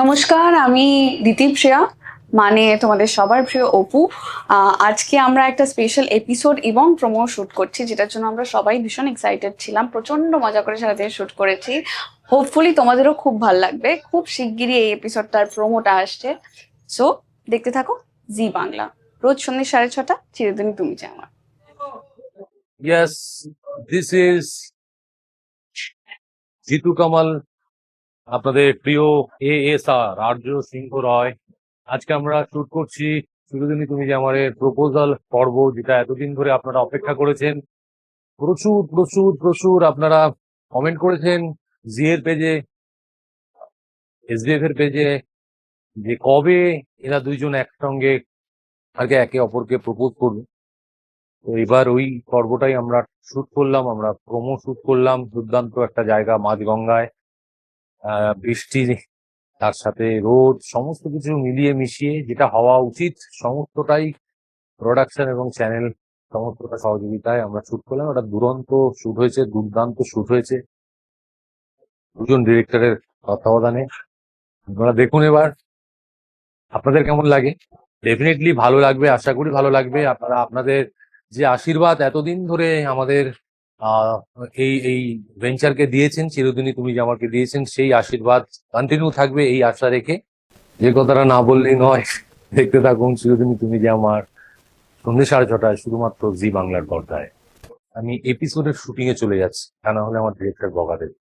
নমস্কার আমি দিতীপ শ্রেয়া মানে তোমাদের সবার প্রিয় অপু। আজকে আমরা একটা স্পেশাল এপিসোড এবং প্রোমো শুট করছি যেটার জন্য আমরা সবাই ভীষণ এক্সাইটেড ছিলাম প্রচণ্ড মজা করে সারাদিন শুট করেছি। হোপফুলি তোমাদেরও খুব ভালো লাগবে খুব শিগগিরই এই এপিসোডটার প্রোমোটা আসছে। সো দেখতে থাকো জি বাংলা। রোজ সন্ধ্যে সাড়ে ছটা চিরদিন তুমি যে আমার। Yes, this is Jitu Kamal আপনাদের প্রিয় এ এস আর আর্য সিংহ রয়, আজকে আমরা শুট করছি চিরদিনই তুমি যে আমার প্রপোজাল পর্ব যেটা এতদিন ধরে আপনারা অপেক্ষা করেছেন। প্রচুর প্রচুর প্রচুর আপনারা কমেন্ট করেছেন জি এর পেজে এসডিএফ এর পেজে যে কবে এরা দুইজন একসঙ্গে আগে একে অপরকে প্রপোজ করবে। তো এবার ওই পর্বটাই আমরা শুট করলাম, আমরা প্রোমো শুট করলাম, দুর্দান্ত একটা জায়গা মাঝগঙ্গায়। বৃষ্টি, তার সাথে রোদ, সমস্ত কিছু মিলিয়ে মিশিয়ে যেটা হওয়া উচিত, সমস্তটাই প্রোডাকশন এবং চ্যানেল সমস্তটা সহযোগিতায় আমরা শুট করলাম। ওটা দুরন্ত শুট হয়েছে, দুর্দান্ত শুট হয়েছে দুজন ডিরেক্টরের তত্ত্বাবধানে। আপনারা দেখুন এবার, আপনাদের কেমন লাগে? ডেফিনেটলি ভালো লাগবে, আশা করি ভালো লাগবে। আপনারা, আপনাদের যে আশীর্বাদ এতদিন ধরে আমাদের এই এই ভেঞ্চারকে দিয়েছেন, চিরদিনই তুমি যে আমাকে দিয়েছেন, সেই আশীর্বাদ কন্টিনিউ থাকবে, এই আশা রেখে। যে কথাটা না বললেই নয়, দেখতে থাকুন, চিরদিনই তুমি যে আমার সন্ধ্যে সাড়ে ছটায় শুধুমাত্র জি বাংলার পর্দায়। আমি এপিসোডের শুটিংয়ে চলে যাচ্ছি, তা না হলে আমার ডিরেক্টর বকা দেবে।